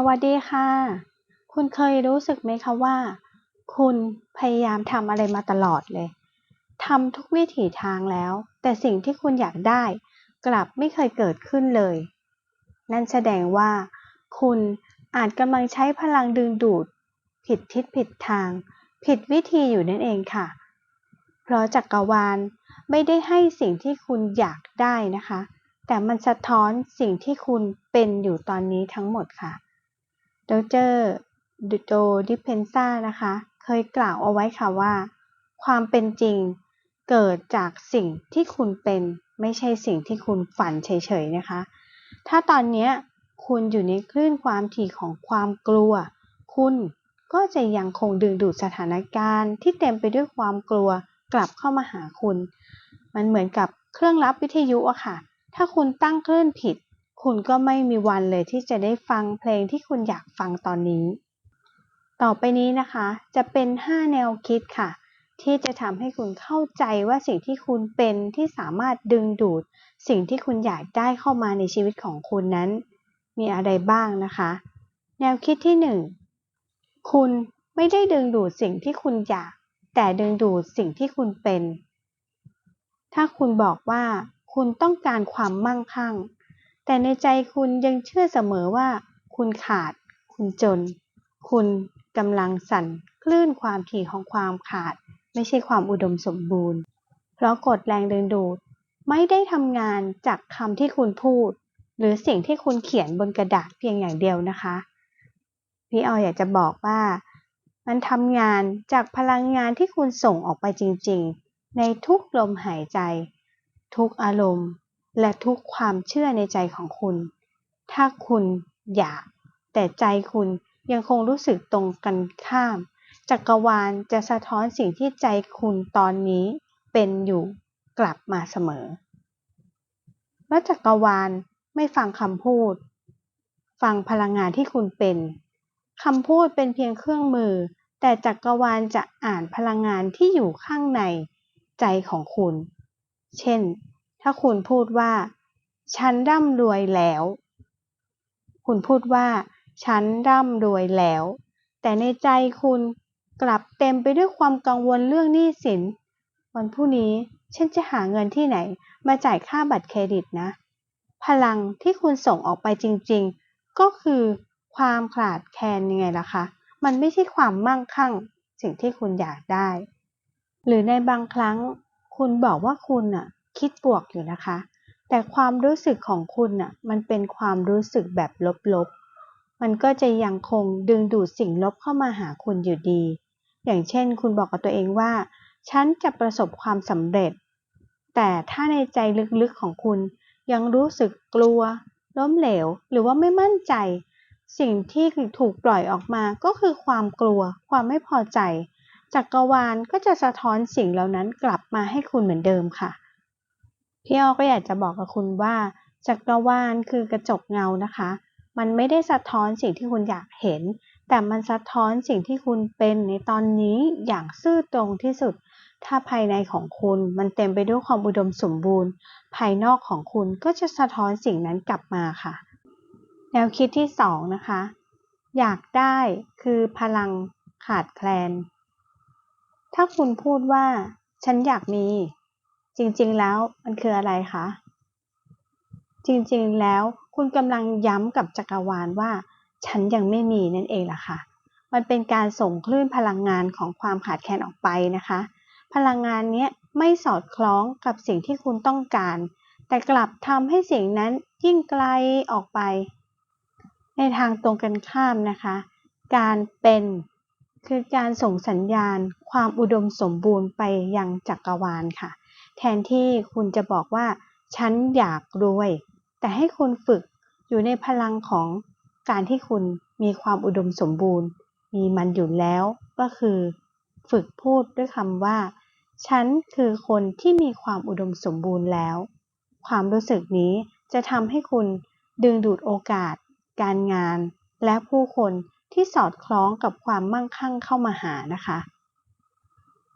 สวัสดีค่ะ คุณเคยรู้สึกไหมคะว่า คุณพยายามทำอะไรมาตลอดเลยทำทุกวิถีทางแล้ว แต่สิ่งที่คุณอยากได้ กลับไม่เคยเกิดขึ้นเลย นั่นแสดงว่า คุณอาจกำลังใช้พลังดึงดูด ผิดทิศผิดทาง ผิดวิธีอยู่นั่นเองค่ะ เพราะจักรวาลไม่ได้ให้สิ่งที่คุณอยากได้นะคะ แต่มันสะท้อนสิ่งที่คุณเป็นอยู่ตอนนี้ทั้งหมดค่ะ ดรโดดิเพนซ่านะคะ เคยกล่าวเอาไว้ค่ะว่า ความเป็นจริงเกิดจากสิ่งที่คุณเป็นไม่ใช่สิ่งที่คุณฝันเฉยๆนะคะ ถ้าตอนนี้คุณอยู่ในคลื่นความถี่ของความกลัว คุณก็จะยังคงดึงดูดสถานการณ์ที่เต็มไปด้วยความกลัวกลับเข้ามาหาคุณ มันเหมือนกับเครื่องรับวิทยุอะค่ะ ถ้าคุณตั้งคลื่นผิด คุณก็ไม่มีวันเลยที่จะได้ฟังเพลงที่คุณอยากฟังตอนนี้ ต่อไปนี้นะคะ จะเป็น 5 แนวคิดค่ะ ที่จะทำให้คุณเข้าใจว่าสิ่งที่คุณเป็นที่สามารถดึงดูด สิ่งที่คุณอยากได้เข้ามาในชีวิตของคุณนั้น มีอะไรบ้างนะคะ แนวคิดที่ 1 คุณไม่ได้ดึงดูดสิ่งที่คุณอยาก แต่ดึงดูดสิ่งที่คุณเป็น ถ้าคุณบอกว่าคุณต้องการความมั่งคั่ง แต่ในใจคุณยังเชื่อเสมอว่า คุณขาด คุณจน คุณกำลังสั่นคลื่นความถี่ของความขาด ไม่ใช่ความอุดมสมบูรณ์ เพราะกฎแรงดึงดูดไม่ได้ทำงานจากคำที่คุณพูด หรือสิ่งที่คุณเขียนบนกระดาษเพียงอย่างเดียวนะคะ พี่ออยอยากจะบอกว่า มันทำงานจากพลังงานที่คุณส่งออกไปจริง ๆ ในทุกลมหายใจ ทุกอารมณ์ และทุกความเชื่อในใจของคุณ ถ้าคุณอยาก แต่ใจคุณยังคงรู้สึกตรงกันข้าม จักรวาลจะสะท้อนสิ่งที่ใจคุณตอนนี้เป็นอยู่กลับมาเสมอและจักรวาลไม่ฟังคำพูด ฟังพลังงานที่คุณเป็นคำพูดเป็นเพียงเครื่องมือ แต่จักรวาลจะอ่านพลังงานที่อยู่ข้างในใจของคุณ เช่น ถ้าคุณพูดว่า ฉันร่ำรวยแล้ว คุณพูดว่า ฉันร่ำรวยแล้ว แต่ในใจคุณกลับเต็มไปด้วยความกังวลเรื่องหนี้สิน วันพรุ่งนี้ฉันจะหาเงินที่ไหน มาจ่ายค่าบัตรเครดิตนะ พลังที่คุณส่งออกไปจริงๆ ก็คือความขาดแคลนยังไงล่ะคะ มันไม่ใช่ความมั่งคั่ง สิ่งที่คุณอยากได้ หรือในบางครั้ง คุณบอกว่าคุณน่ะ คิดบวกอยู่นะคะ แต่ความรู้สึกของคุณน่ะมันเป็นความรู้สึกแบบลบๆ มันก็จะยังคงดึงดูดสิ่งลบเข้ามาหาคุณอยู่ดี อย่างเช่น คุณบอกกับตัวเองว่า ฉันจะประสบความสำเร็จ แต่ถ้าในใจลึกๆของคุณยังรู้สึกกลัว ล้มเหลว หรือว่าไม่มั่นใจ สิ่งที่ถูกปล่อยออกมาก็คือความกลัว ความไม่พอใจจักรวาลก็จะสะท้อนสิ่งเหล่านั้นกลับมาให้คุณเหมือนเดิมค่ะ พี่อ้อก็อยากจะบอกกับคุณว่า จักรวาลคือกระจกเงานะคะ มันไม่ได้สะท้อนสิ่งที่คุณอยากเห็น แต่มันสะท้อนสิ่งที่คุณเป็นในตอนนี้อย่างซื่อตรงที่สุด ถ้าภายในของคุณมันเต็มไปด้วยความอุดมสมบูรณ์ ภายนอกของคุณก็จะสะท้อนสิ่งนั้นกลับมาค่ะ แนวคิดที่สองนะคะ อยากได้คือพลังขาดแคลน ถ้าคุณพูดว่า ฉันอยากมี จริงๆ แล้วมันคืออะไรคะ จริงๆ แล้วคุณกำลังย้ำกับจักรวาลว่า ฉันยังไม่มีนั่นเองล่ะค่ะ มันเป็นการส่งคลื่นพลังงานของความขาดแคลนออกไปนะคะ พลังงานนี้ไม่สอดคล้องกับสิ่งที่คุณต้องการ แต่กลับทำให้สิ่งนั้นยิ่งไกลออกไป ในทางตรงกันข้ามนะคะ การเป็นคือการส่งสัญญาณความอุดมสมบูรณ์ไปยังจักรวาลค่ะ แทนที่คุณจะบอกว่า ฉันอยากรวย แต่ให้คุณฝึกอยู่ในพลังของการที่คุณมีความอุดมสมบูรณ์ มีมันอยู่แล้วก็คือ ฝึกพูดด้วยคำว่า ฉันคือคนที่มีความอุดมสมบูรณ์แล้ว ความรู้สึกนี้จะทำให้คุณดึงดูดโอกาส การงาน และผู้คนที่สอดคล้องกับความมั่งคั่งเข้ามาหานะคะ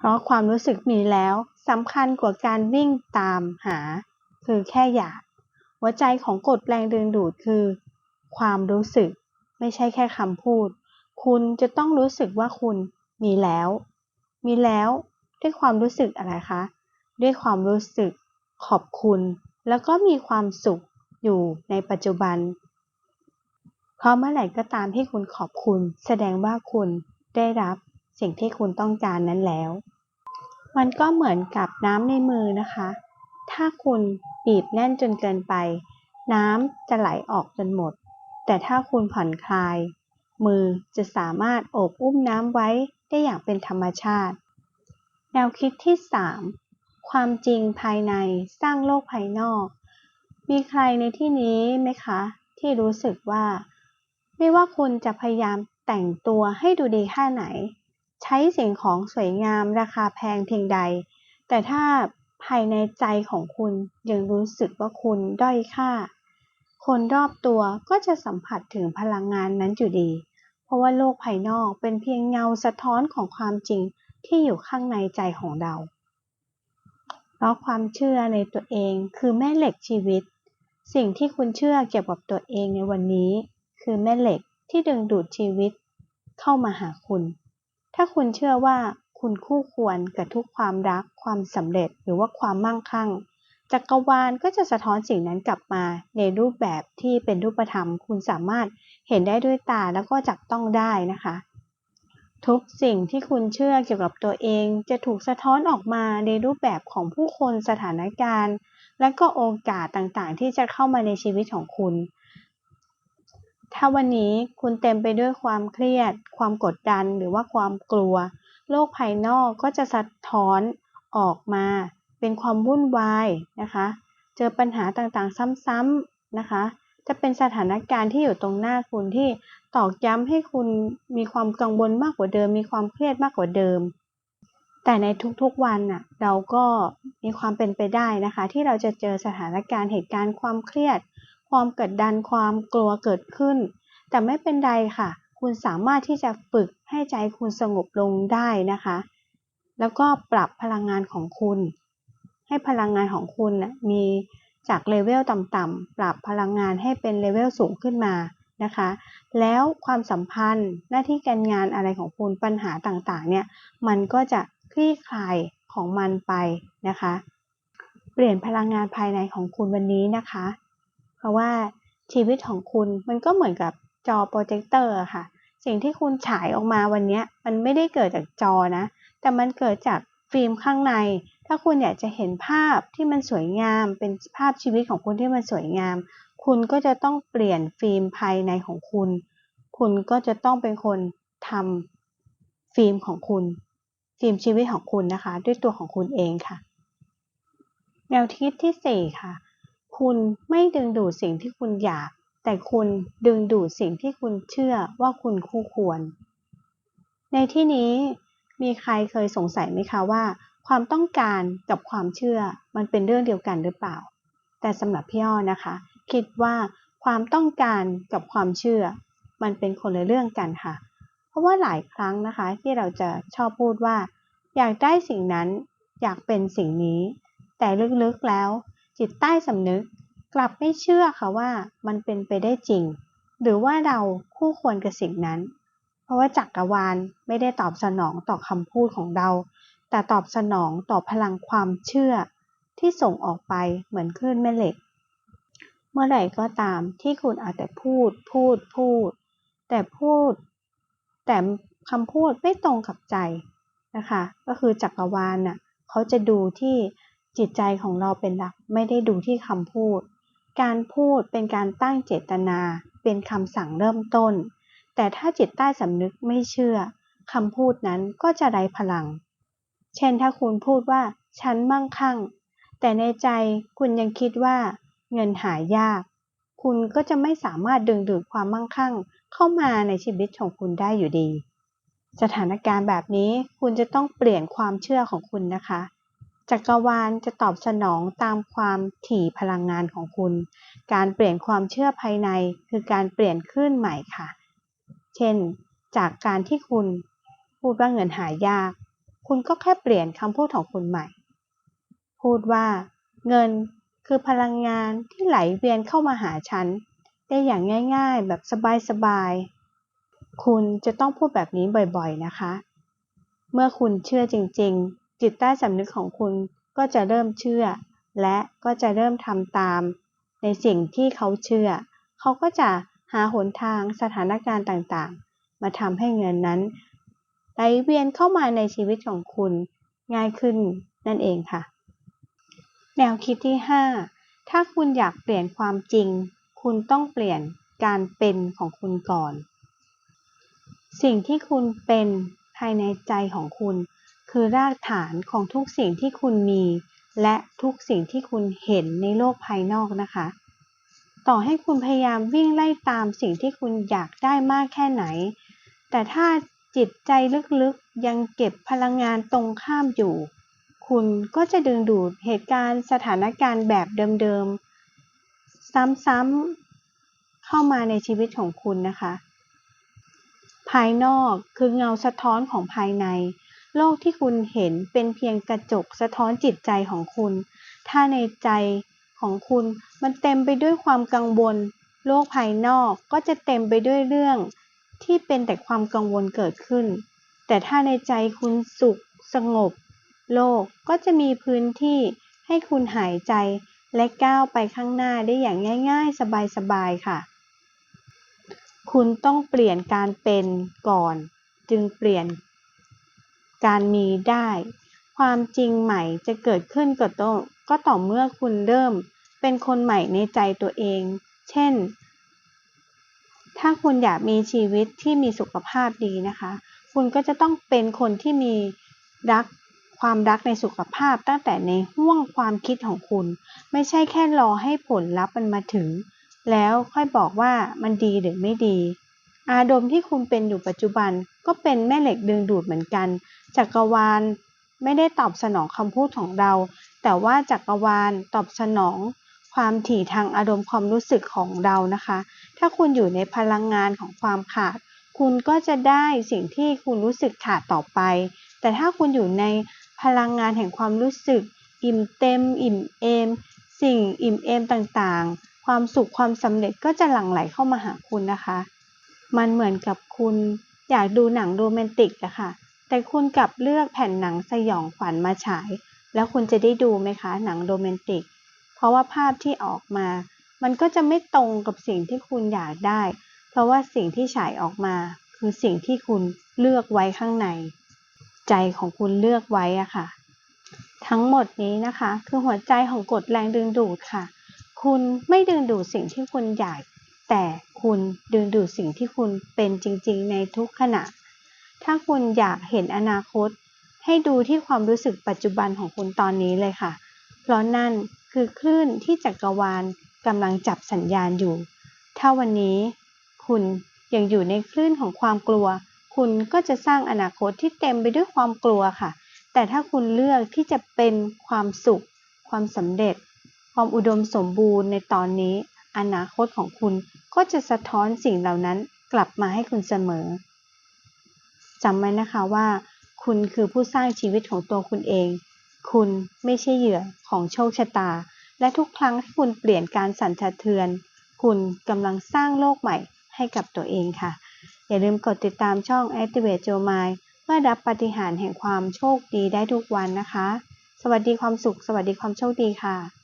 เพราะความรู้สึกมีแล้วสำคัญกว่าการวิ่งตามหา คือแค่อยาก หัวใจของกฎแรงดึงดูดคือ ความรู้สึก ไม่ใช่แค่คำพูด คุณจะต้องรู้สึกว่าคุณมีแล้ว มีแล้ว ด้วยความรู้สึกอะไรคะ ด้วยความรู้สึกขอบคุณ แล้วก็มีความสุขอยู่ในปัจจุบัน เพราะเมื่อไหร่ก็ตามที่คุณขอบคุณ แสดงว่าคุณได้รับสิ่งที่คุณต้องการนั้นแล้ว มันก็เหมือนกับน้ำในมือนะคะ ถ้าคุณบีบแน่นจนเกินไป น้ำจะไหลออกจนหมด แต่ถ้าคุณผ่อนคลาย มือจะสามารถโอบอุ้มน้ำไว้ได้อย่างเป็นธรรมชาติ แนวคิดที่ 3 ความจริงภายในสร้างโลกภายนอก มีใครในที่นี้ไหมคะ ที่รู้สึกว่า ไม่ว่าคุณจะพยายามแต่งตัวให้ดูดีแค่ไหน ใช้สิ่งของสวยงามราคาแพงเพียงใด แต่ถ้าภายในใจของคุณยังรู้สึกว่าคุณด้อยค่า คนรอบตัวก็จะสัมผัสถึงพลังงานนั้นอยู่ดี เพราะว่าโลกภายนอกเป็นเพียงเงาสะท้อนของความจริงที่อยู่ข้างในใจของเรา เพราะความเชื่อในตัวเองคือแม่เหล็กชีวิต สิ่งที่คุณเชื่อเกี่ยวกับตัวเองในวันนี้ คือแม่เหล็กที่ดึงดูดชีวิต เข้ามาหาคุณ ถ้าคุณเชื่อว่าคุณคู่ควรกับทุกความรัก ความสำเร็จหรือว่าความมั่งคั่ง จักรวาลก็จะสะท้อนสิ่งนั้นกลับมาในรูปแบบที่เป็นรูปธรรม คุณสามารถเห็นได้ด้วยตาแล้วก็จับต้องได้นะคะ ทุกสิ่งที่คุณเชื่อเกี่ยวกับตัวเองจะถูกสะท้อนออกมาในรูปแบบของผู้คนสถานการณ์ และก็โอกาสต่างๆ ที่จะเข้ามาในชีวิตของคุณ ถ้าวันนี้คุณเต็มไปด้วยความเครียด ความกดดันหรือว่าความกลัว โลกภายนอกก็จะสะท้อนออกมา เป็นความวุ่นวายนะคะ เจอปัญหาต่างๆ ซ้ำๆนะคะ จะเป็นสถานการณ์ที่อยู่ตรงหน้าคุณที่ตอกย้ำให้คุณมีความกังวลมากกว่าเดิม มีความเครียดมากกว่าเดิม แต่ในทุกๆวันน่ะเราก็มีความเป็นไปได้นะคะ ที่เราจะเจอสถานการณ์เหตุการณ์ความเครียด ความกดดันความกลัวเกิดขึ้น แต่ไม่เป็นไรค่ะ คุณสามารถที่จะฝึกให้ใจคุณสงบลงได้นะคะ แล้วก็ปรับพลังงานของคุณ ให้พลังงานของคุณนะมีจากเลเวลต่ำๆปรับพลังงานให้เป็นเลเวลสูงขึ้นมานะคะ แล้วความสัมพันธ์หน้าที่การงานอะไรของคุณปัญหาต่างๆเนี่ยมันก็จะคลี่คลายของมันไปนะคะ เปลี่ยนพลังงานภายในของคุณวันนี้นะคะ เพราะว่าชีวิตของคุณมันก็เหมือนกับจอโปรเจคเตอร์ค่ะ สิ่งที่คุณฉายออกมาวันนี้มันไม่ได้เกิดจากจอนะ แต่มันเกิดจากฟิล์มข้างใน ถ้าคุณอยากจะเห็นภาพที่มันสวยงาม เป็นภาพชีวิตของคุณที่มันสวยงาม คุณก็จะต้องเปลี่ยนฟิล์มภายในของคุณ คุณก็จะต้องเป็นคนทำฟิล์มของคุณฟิล์มชีวิตของคุณนะคะ ด้วยตัวของคุณเองค่ะ แนวคิดที่ 4 ค่ะ คุณไม่ดึงดูดสิ่งที่คุณอยาก แต่คุณดึงดูดสิ่งที่คุณเชื่อว่าคุณคู่ควร ในที่นี้มีใครเคยสงสัยไหมคะว่า ความต้องการกับความเชื่อมันเป็นเรื่องเดียวกันหรือเปล่า แต่สำหรับพี่อ้อนะคะ คิดว่าความต้องการกับความเชื่อ มันเป็นคนละเรื่องกันค่ะ เพราะว่าหลายครั้งนะคะที่เราจะชอบพูดว่า อยากได้สิ่งนั้นอยากเป็นสิ่งนี้ แต่ลึกๆแล้ว จิตใต้สำนึกกลับไม่เชื่อค่ะว่ามันเป็นไปได้จริง หรือว่าเราคู่ควรกับสิ่งนั้น เพราะว่าจักรวาลไม่ได้ตอบสนองต่อคำพูดของเรา แต่ตอบสนองต่อพลังความเชื่อ ที่ส่งออกไปเหมือนคลื่นแม่เหล็ก เมื่อไหร่ก็ตามที่คุณอาจแต่พูด พูดพูด แต่พูด แต่คำพูดไม่ตรงกับใจนะคะ ก็คือจักรวาลน่ะเขาจะดูที่ จิตใจของเราเป็นหลักไม่ได้ดูที่คำพูด การพูดเป็นการตั้งเจตนา เป็นคำสั่งเริ่มต้น แต่ถ้าจิตใต้สำนึกไม่เชื่อคำพูดนั้นก็จะไร้พลัง เช่นถ้าคุณพูดว่าฉันมั่งคั่ง แต่ในใจคุณยังคิดว่า เงินหายาก คุณก็จะไม่สามารถดึงดูดความมั่งคั่งเข้ามาในชีวิตของคุณได้อยู่ดี สถานการณ์แบบนี้คุณจะต้องเปลี่ยนความเชื่อของคุณนะคะ จักรวาลจะตอบสนองตามความถี่พลังงานของคุณ การเปลี่ยนความเชื่อภายในคือการเปลี่ยนคลื่นใหม่ค่ะ เช่น จากการที่คุณพูดว่าเงินหายาก คุณก็แค่เปลี่ยนคำพูดของคุณใหม่ พูดว่า เงินคือพลังงานที่ไหลเวียนเข้ามาหาฉัน ได้อย่างง่าย ๆ แบบสบายๆ คุณจะต้องพูดแบบนี้บ่อยๆนะคะ เมื่อคุณเชื่อจริงๆ จิตใต้สำนึกของคุณก็จะเริ่มเชื่อ และก็จะเริ่มทำตาม ในสิ่งที่เขาเชื่อ เขาก็จะหาหนทางสถานการณ์ต่างๆ มาทำให้เงินนั้นไหลเวียนเข้ามาในชีวิตของคุณง่ายขึ้นนั่นเองค่ะ แนวคิดที่ 5 ถ้าคุณอยากเปลี่ยนความจริง คุณต้องเปลี่ยนการเป็นของคุณก่อน สิ่งที่คุณเป็นภายในใจของคุณ คือรากฐานของทุกสิ่งที่คุณมี และทุกสิ่งที่คุณเห็นในโลกภายนอกนะคะ ต่อให้คุณพยายามวิ่งไล่ตามสิ่งที่คุณอยากได้มากแค่ไหน แต่ถ้าจิตใจลึกๆยังเก็บพลังงานตรงข้ามอยู่ คุณก็จะดึงดูดเหตุการณ์สถานการณ์แบบเดิมๆ ซ้ำๆเข้ามาในชีวิตของคุณนะคะ ภายนอกคือเงาสะท้อนของภายใน โลกที่คุณเห็นเป็นเพียงกระจกสะท้อนจิตใจของคุณ ถ้าในใจของคุณมันเต็มไปด้วยความกังวล โลกภายนอกก็จะเต็มไปด้วยเรื่อง ที่เป็นแต่ความกังวลเกิดขึ้น แต่ถ้าในใจคุณสุขสงบ โลกก็จะมีพื้นที่ให้คุณหายใจและก้าวไปข้างหน้าได้อย่างง่าย ๆ สบายๆค่ะ คุณต้องเปลี่ยนการเป็นก่อน จึงเปลี่ยน การมีได้ ความจริงใหม่จะเกิดขึ้นก็ต่อก็ต่อเมื่อคุณเริ่มเป็นคนใหม่ในใจตัวเอง เช่น ถ้าคุณอยากมีชีวิตที่มีสุขภาพดีนะคะ คุณก็จะต้องเป็นคนที่มีรักความรักในสุขภาพตั้งแต่ในห่วงความคิดของคุณ ไม่ใช่แค่รอให้ผลลัพธ์มันมาถึง แล้วค่อยบอกว่ามันดีหรือไม่ดี อารมณ์ที่คุณเป็นอยู่ปัจจุบันก็เป็นแม่เหล็กดึงดูดเหมือนกัน จักรวาลไม่ได้ตอบสนองคำพูดของเรา แต่ว่าจักรวาลตอบสนองความถี่ทางอารมณ์ความรู้สึกของเรานะคะ ถ้าคุณอยู่ในพลังงานของความขาด คุณก็จะได้สิ่งที่คุณรู้สึกขาดต่อไป แต่ถ้าคุณอยู่ในพลังงานแห่งความรู้สึก อิ่มเต็ม อิ่มเอม สิ่งอิ่มเอมต่างๆ ความสุขความสำเร็จก็จะหลั่งไหลเข้ามาหาคุณนะคะ มันเหมือนกับคุณอยากดูหนังโรแมนติกอะค่ะ แต่คุณกลับเลือกแผ่นหนังสยองขวัญมาฉาย แล้วคุณจะได้ดูไหมคะหนังโรแมนติก เพราะว่าภาพที่ออกมา มันก็จะไม่ตรงกับสิ่งที่คุณอยากได้ เพราะว่าสิ่งที่ฉายออกมา คือสิ่งที่คุณเลือกไว้ข้างใน ใจของคุณเลือกไว้อะค่ะ ทั้งหมดนี้นะคะ คือหัวใจของกฎแรงดึงดูดค่ะ คุณไม่ดึงดูดสิ่งที่คุณอยาก แต่ คุณดึงดูดสิ่งที่คุณเป็นจริงๆ ในทุกขณะ ถ้าคุณอยากเห็นอนาคต ให้ดูที่ความรู้สึกปัจจุบันของคุณตอนนี้เลยค่ะ เพราะนั่นคือคลื่นที่จักรวาลกำลังจับสัญญาณอยู่ ถ้าวันนี้ คุณยังอยู่ในคลื่นของความกลัว คุณก็จะสร้างอนาคตที่เต็มไปด้วยความกลัวค่ะ แต่ถ้าคุณเลือกที่จะเป็นความสุข ความสำเร็จ ความอุดมสมบูรณ์ในตอนนี้ อนาคตของคุณก็จะสะท้อนสิ่งเหล่านั้นกลับมาให้คุณเสมอจำไว้นะคะว่า คุณคือผู้สร้างชีวิตของตัวคุณเอง คุณไม่ใช่เหยื่อของโชคชะตา และทุกครั้งที่คุณเปลี่ยนการสั่นสะเทือน คุณกำลังสร้างโลกใหม่ให้กับตัวเองค่ะ อย่าลืมกดติดตามช่อง Activate Your Mind เพื่อรับปฏิหารย์แห่งความโชคดีได้ทุกวันนะคะ สวัสดีความสุข สวัสดีความโชคดีค่ะ